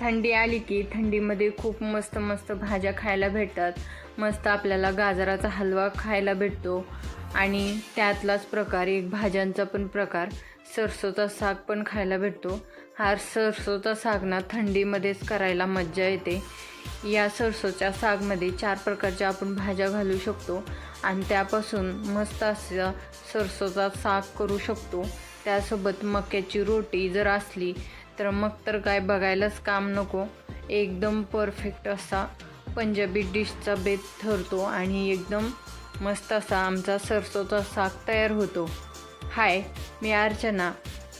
थंडी आली की थंडीमध्ये खूप मस्त मस्त भाज्या खायला भेटतात. मस्त आपल्याला गाजराचा हलवा खायला भेटतो. आणि त्यातलाच प्रकार एक भाज्यांचा पण प्रकार सरसोचा साग पण खायला भेटतो. हा सरसोचा साग ना थंडीमध्येच करायला मज्जा येते. या सरसोच्या सागमध्ये चार प्रकारच्या आपण भाज्या घालू शकतो आणि त्यापासून मस्त असं सरसोचा साग करू शकतो. त्यासोबत मक्याची रोटी जर असली तर मग तर काय बघायलाच काम नको. एकदम परफेक्ट असा पंजाबी डिशचा बेत ठरतो आणि एकदम मस्त असा आमचा सरसोचा साग तयार होतो. हाय मी अर्चना.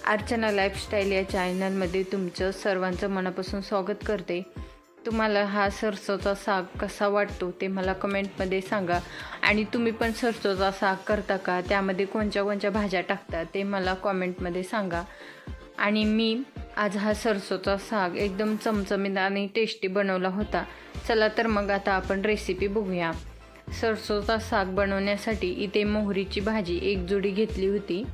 अर्चना लाईफस्टाईल या चॅनलमध्ये तुमचं सर्वांचं मनापासून स्वागत करते. तुम्हाला हा सरसोचा साग कसा वाटतो ते मला कमेंटमध्ये सांगा. आणि तुम्ही पण सरसोचा साग करता का? त्यामध्ये कोणत्या कोणत्या भाज्या टाकता ते मला कॉमेंटमध्ये सांगा. आणि मी आज हा सरसोचा साग एकदम चमचमीत आणि टेस्टी बनवला होता. चला तर मग आता आपण रेसिपी बघूया. सरसोचा साग बनवण्यासाठी इथे मोहरीची भाजी एक जोडी घेतली होती.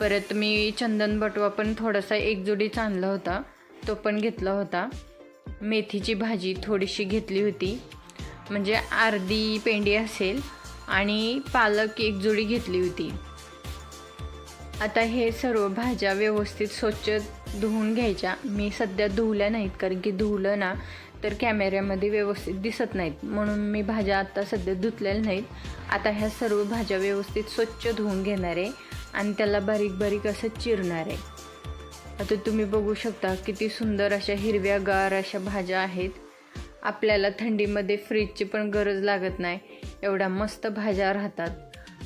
परत मी चंदन बटवा पण थोडासा एक जुडी चांदला होता. तो पण घेतला होता. मेथीची भाजी थोडीशी घेतली होती. म्हणजे अर्धी पेंडी असेल आणि पालक एक जोडी घेतली होती. आता हे सर्व भाज्या व्यवस्थित स्वच्छ धुवून घ्यायच्या. मी सध्या धुवल्या नाहीत कारण की धुवलं ना तर कॅमेऱ्यामध्ये व्यवस्थित दिसत नाहीत. म्हणून मी भाज्या आत्ता सध्या धुतलेल्या नाहीत. आता ह्या सर्व भाज्या व्यवस्थित स्वच्छ धुवून घेणार आहे आणि त्याला बारीक बारीक असं चिरणार आहे. आता तुम्ही बघू शकता किती सुंदर अशा हिरव्यागार अशा भाज्या आहेत. आपल्याला थंडीमध्ये फ्रीजची पण गरज लागत नाही. एवढ्या मस्त भाज्या राहतात.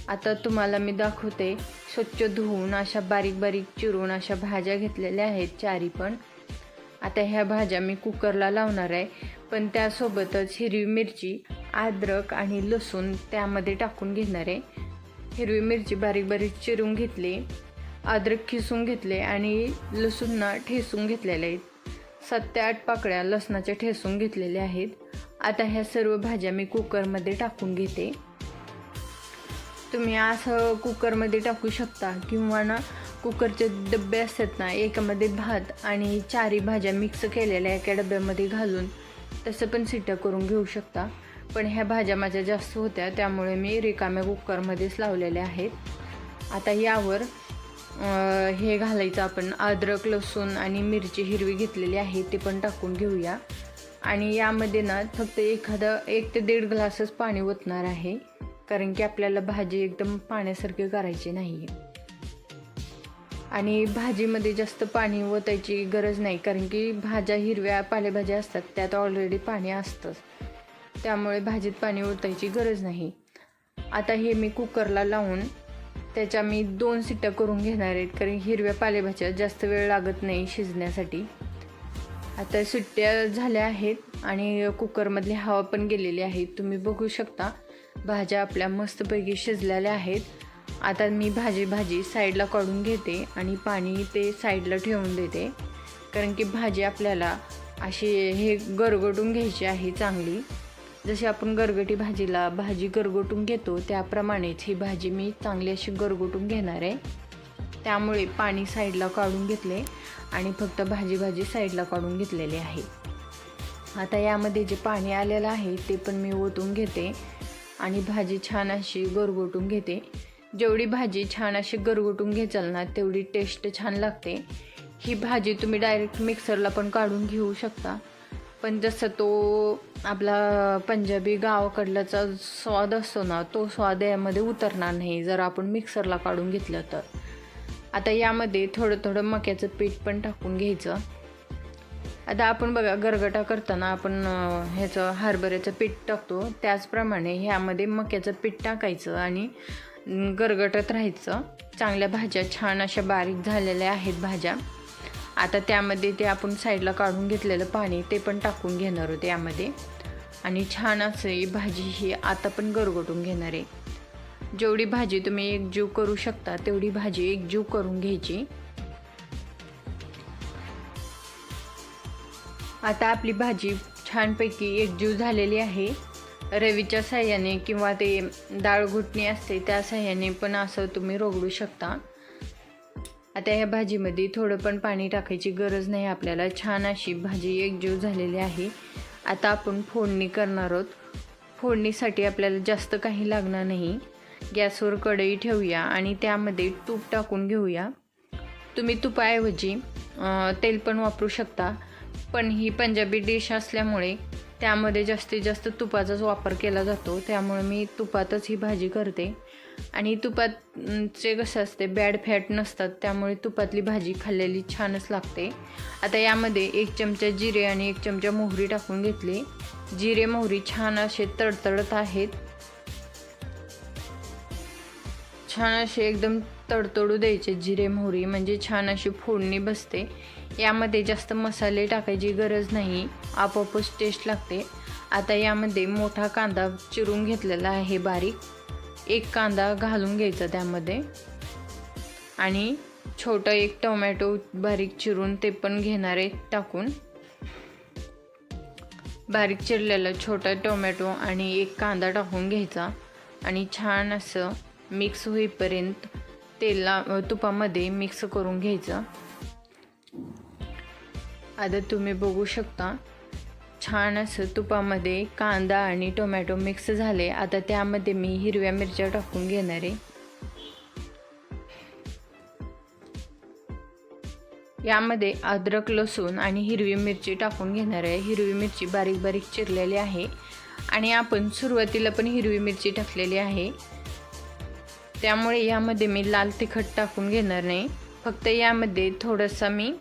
आता तुम्हाला मी दाखवते. स्वच्छ धुवून अशा बारीक बारीक चिरून अशा भाज्या घेतलेल्या आहेत चारी पण. आता ह्या भाज्या मी कुकरला लावणार आहे. पण त्यासोबतच हिरवी मिरची अद्रक आणि लसूण त्यामध्ये टाकून घेणार आहे. हिरवी मिरची बारीक बारीक चिरून घेतली अद्रक खिसून घेतले आणि लसूणना ठेसून घेतलेले आहेत. सात ते आठ पाकळ्या लसणाच्या ठेसून घेतलेल्या आहेत. आता ह्या सर्व भाज्या मी कुकरमध्ये टाकून घेते. तुम्ही असं कुकरमध्ये टाकू शकता किंवा ना कुकरचे डबे असतात ना एकामध्ये भात आणि चारी भाज्या मिक्स केलेल्या एका डब्यामध्ये घालून तसं पण सिट्या करून घेऊ शकता. पण ह्या भाज्या माझ्या जास्त होत्या त्यामुळे मी रिकाम्या कुकरमध्येच लावलेल्या आहेत. आता यावर हे घालायचं आपण अद्रक लसूण आणि मिरची हिरवी घेतलेली आहे ते पण टाकून घेऊया. आणि यामध्ये ना फक्त एखादं एक ते दीड ग्लासच पाणी ओतणार आहे. कारण की आपल्याला भाजी एकदम पाण्यासारखी करायची नाही आहे आणि भाजीमध्ये जास्त पाणी ओतायची गरज नाही कारण की भाज्या हिरव्या पालेभाज्या असतात त्यात ऑलरेडी पाणी असतंच. त्यामुळे भाजीत पाणी ओतायची गरज नाही. आता हे मी कुकरला लावून त्याच्या मी दोन सिट्ट्या करून घेणार आहेत कारण हिरव्या पालेभाज्या जास्त वेळ लागत नाही शिजण्यासाठी. आता सुट्ट्या झाल्या आहेत आणि कुकरमधली हवा पण गेलेली आहे तुम्ही बघू शकता. भाज्या आपल्या मस्तपैकी शिजलेल्या आहेत. आता मी भाजी भाजी साईडला काढून घेते आणि पाणी ते साईडला ठेवून देते. कारण की भाजी आपल्याला अशी हे गरगटून घ्यायची आहे चांगली. जशी आपण गरगटी भाजीला भाजी गरगटून घेतो त्याप्रमाणेच ही भाजी मी चांगली अशी गरगटून घेणार आहे. त्यामुळे पाणी साईडला काढून घेतले आणि फक्त भाजी भाजी साईडला काढून घेतलेली आहे. आता यामध्ये जे पाणी आलेलं आहे ते पण मी ओतून घेते. आणि भाजी छान अशी गरगोटून घेते. जेवढी भाजी छान अशी गरगोटून घेचाल ना तेवढी टेस्ट छान लागते. ही भाजी तुम्ही डायरेक्ट मिक्सरला पण काढून घेऊ शकता. पण जसं तो आपला पंजाबी गावाकडल्याचा स्वाद असतो ना तो स्वाद यामध्ये उतरणार नाही जर आपण मिक्सरला काढून घेतलं तर. आता यामध्ये थोडं थोडं मक्याचं पीठ पण टाकून घ्यायचं. आता आपण बघा गरगटा करताना आपण ह्याचं हरभऱ्याचं पीठ टाकतो. त्याचप्रमाणे ह्यामध्ये मक्याचं पीठ टाकायचं आणि गरगटत राहायचं. चांगल्या भाज्या छान अशा बारीक झालेल्या आहेत भाज्या. आता त्यामध्ये ते आपण साईडला काढून घेतलेलं पाणी ते पण टाकून घेणार होते यामध्ये. आणि छान असं भाजी ही आता पण गरगटून घेणार आहे. जेवढी भाजी तुम्ही एक जीव करू शकता तेवढी भाजी एक जीव करून घ्यायची. आता आपली भाजी छानपैकी एकजीव झालेली आहे. रवीच्या साह्याने किंवा ते डाळ घुटणी असते त्या साह्याने पण असं तुम्ही रोगडू शकता. आता ह्या भाजीमध्ये थोडं पण पाणी टाकायची गरज नाही. आपल्याला छान अशी भाजी एकजीव झालेली आहे. आता आपण फोडणी करणार आहोत. फोडणीसाठी आपल्याला जास्त काही लागणार नाही. गॅसवर कढई ठेवूया आणि त्यामध्ये तूप टाकून घेऊया. तुम्ही तुपाऐवजी तेल पण वापरू शकता. पण ही पंजाबी डिश असल्यामुळे त्यामध्ये जास्तीत जास्त तुपाचाच वापर केला जातो. त्यामुळे मी तुपातच ही भाजी करते. आणि तुपातचे कसं असते बॅड फॅट नसतात त्यामुळे तुपातली भाजी खाल्लेली छानच लागते. आता यामध्ये एक चमचा जिरे आणि एक चमचा मोहरी टाकून घेतली. जिरे मोहरी छान असे तडतडत आहेत. छान असे एकदम तडतडू द्यायचे जिरे मोहरी म्हणजे छान अशी फोडणी बसते. यामध्ये जास्त मसाले टाकायची गरज नाही. आपोआपच टेस्ट लागते. आता यामध्ये मोठा कांदा चिरून घेतलेला आहे बारीक. एक कांदा घालून घ्यायचा त्यामध्ये. आणि छोटं एक टोमॅटो बारीक चिरून ते पण घेणार आहे टाकून. बारीक चिरलेलं छोटा टोमॅटो आणि एक कांदा टाकून घ्यायचा. आणि छान असं मिक्स होईपर्यंत तेला तुपामध्ये मिक्स करून घ्यायचं. आता तुम्ही बघू शकता. छान असं तुपामध्ये कांदा आणि टोमॅटो मिक्स झाले. आता त्यामध्ये मी हिरव्या मिरच्या टाकून घेणार आहे. यामध्ये अद्रक लसूण आणि हिरवी मिरची टाकून घेणार आहे. हिरवी मिरची बारीक बारीक चिरलेली आहे. आणि आपण सुरुवातीला पण हिरवी मिरची टाकलेली आहे. त्यामुळे यामध्ये मी लाल तिखट टाकून घेणार नाही. फक्त यामध्ये थोडंसं मी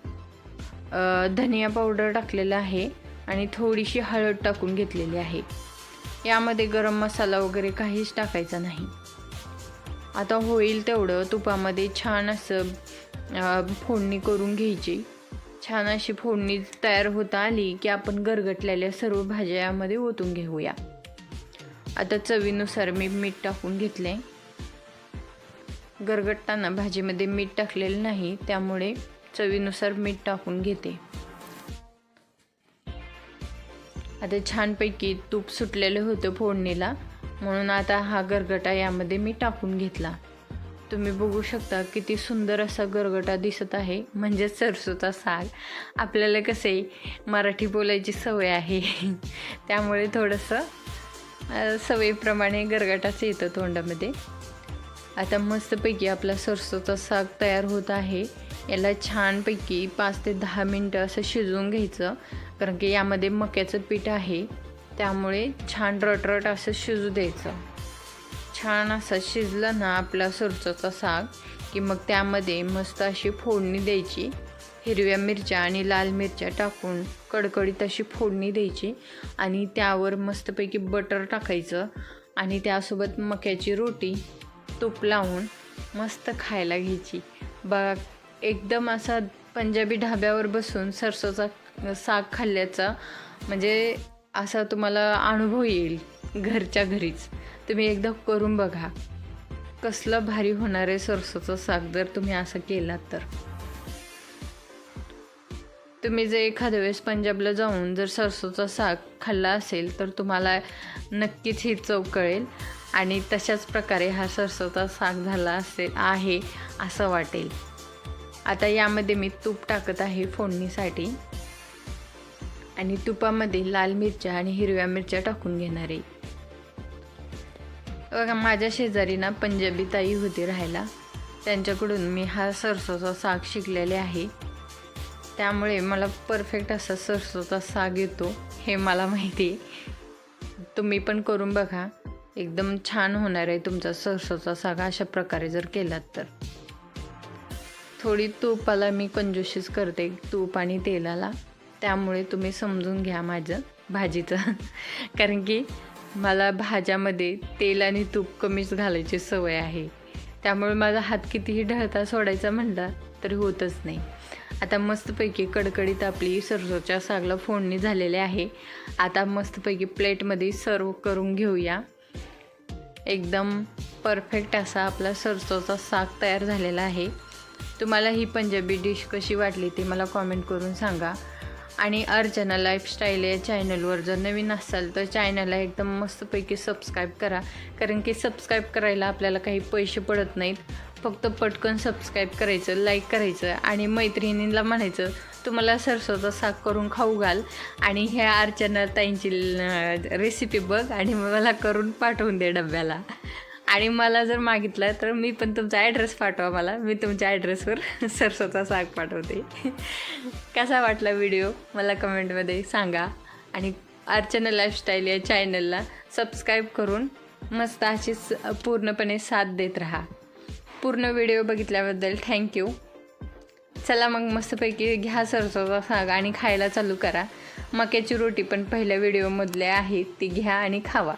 धनिया पावडर टाकलेला आहे आणि थोडीशी हळद टाकून घेतलेली आहे. यामध्ये गरम मसाला वगैरे काहीच टाकायचा नाही. आता होईल तेवढं तुपामध्ये छान असं फोडणी करून घ्यायची. छान अशी फोडणी तयार होता आली की आपण गरगटलेल्या सर्व भाज्या यामध्ये ओतून घेऊया. आता चवीनुसार मी मीठ टाकून घेतले गरगटताना भाजीमध्ये मीठ टाकलेलं नाही त्यामुळे चवीनुसार मीठ टाकून घेते. आता छानपैकी तूप सुटलेलं होतं फोडणीला म्हणून आता हा गरगटा यामध्ये मी टाकून घेतला. तुम्ही बघू शकता किती सुंदर असा गरगटा दिसत आहे म्हणजेच सरसोचा साग. आपल्याला कसे मराठी बोलायची सवय आहे. त्यामुळे थोडंसं सवयीप्रमाणे गरगटाच येतं तोंडामध्ये. आता मस्तपैकी आपला सरसोचा साग तयार होत आहे. याला छानपैकी पाच ते दहा मिनटं असं शिजवून घ्यायचं. कारण की यामध्ये मक्याचं पीठ आहे. त्यामुळे छान रटरट असं शिजू द्यायचं. छान असं शिजलं ना आपला सुरचाचा साग की मग त्यामध्ये मस्त अशी फोडणी द्यायची. हिरव्या मिरच्या आणि लाल मिरच्या टाकून कडकडीत अशी फोडणी द्यायची. आणि त्यावर मस्तपैकी बटर टाकायचं. आणि त्यासोबत मक्याची रोटी तूप लावून मस्त खायला घ्यायची. बघा एकदम असा पंजाबी ढाब्यावर बसून सरसोचा साग खाल्ल्याचा म्हणजे असा तुम्हाला अनुभव येईल घरच्या घरीच. तुम्ही एकदा करून बघा. कसलं भारी होणार आहे सरसोचं साग जर तुम्ही असं केलात तर. तुम्ही जर एखाद्या वेळेस पंजाबला जाऊन जर सरसोचा साग खाल्ला असेल तर तुम्हाला नक्कीच ही चव कळेल आणि तशाच प्रकारे हा सरसोचा साग झाला असेल आहे असं वाटेल. आता यामध्ये मी तूप टाकत आहे फोडणीसाठी. आणि तुपामध्ये लाल मिरच्या आणि हिरव्या मिरच्या टाकून घेणार आहे. बघा माझ्या शेजारी ना पंजाबी ताई होती राहायला. त्यांच्याकडून मी हा सरसोचा साग शिकलेले आहे. त्यामुळे मला परफेक्ट असा सरसोचा साग येतो हे मला माहिती आहे. तुम्ही पण करून बघा. एकदम छान होणार आहे तुमचा सरसोचा साग अशा प्रकारे जर केलात तर. थोडी तुपाला मी कंजूशीच करते तूप आणि तेलाला. त्यामुळे तुम्ही समजून घ्या माझं भाजीचं. कारण की मला भाज्यामध्ये तेल आणि तूप कमीच घालायची सवय आहे. त्यामुळे माझा हात कितीही ढळता सोडायचा म्हणला तरी होतच नाही. आता मस्तपैकी कडकडीत आपली सरसोच्या सागला फोडणी झालेली आहे. आता मस्तपैकी प्लेटमध्ये सर्व करून घेऊया. एकदम परफेक्ट असा आपला सरसोचा साग तयार झालेला आहे. तुम्हाला ही पंजाबी डिश कशी वाटली ते मला कॉमेंट करून सांगा. आणि अर्चना लाईफस्टाईल या चॅनलवर जर नवीन असाल तर चॅनलला एकदम मस्तपैकी सबस्क्राईब करा. कारण की सबस्क्राईब करायला आपल्याला काही पैसे पडत नाहीत. फक्त पटकन सबस्क्राईब करायचं लाईक करायचं आणि मैत्रिणींना म्हणायचं तुम्हाला सरसोचा साग करून खाऊ घाल आणि ह्या अर्चना ताईंची रेसिपी बघ आणि मला करून पाठवून दे डब्याला. आणि मला जर मागितलं तर मी पण तुमचा ॲड्रेस पाठवा मला. मी तुमच्या ॲड्रेसवर सरसोचा साग पाठवते. कसा वाटला व्हिडिओ मला कमेंटमध्ये सांगा. आणि अर्चना लाईफस्टाईल या चॅनलला सबस्क्राईब करून मस्त अशीच पूर्णपणे साथ देत राहा. पूर्ण व्हिडिओ बघितल्याबद्दल थँक्यू चला मग मस्तपैकी घ्या सरसोचा साग आणि खायला चालू करा. मक्याची रोटी पण पहिल्या व्हिडिओमधले आहे ती घ्या आणि खावा.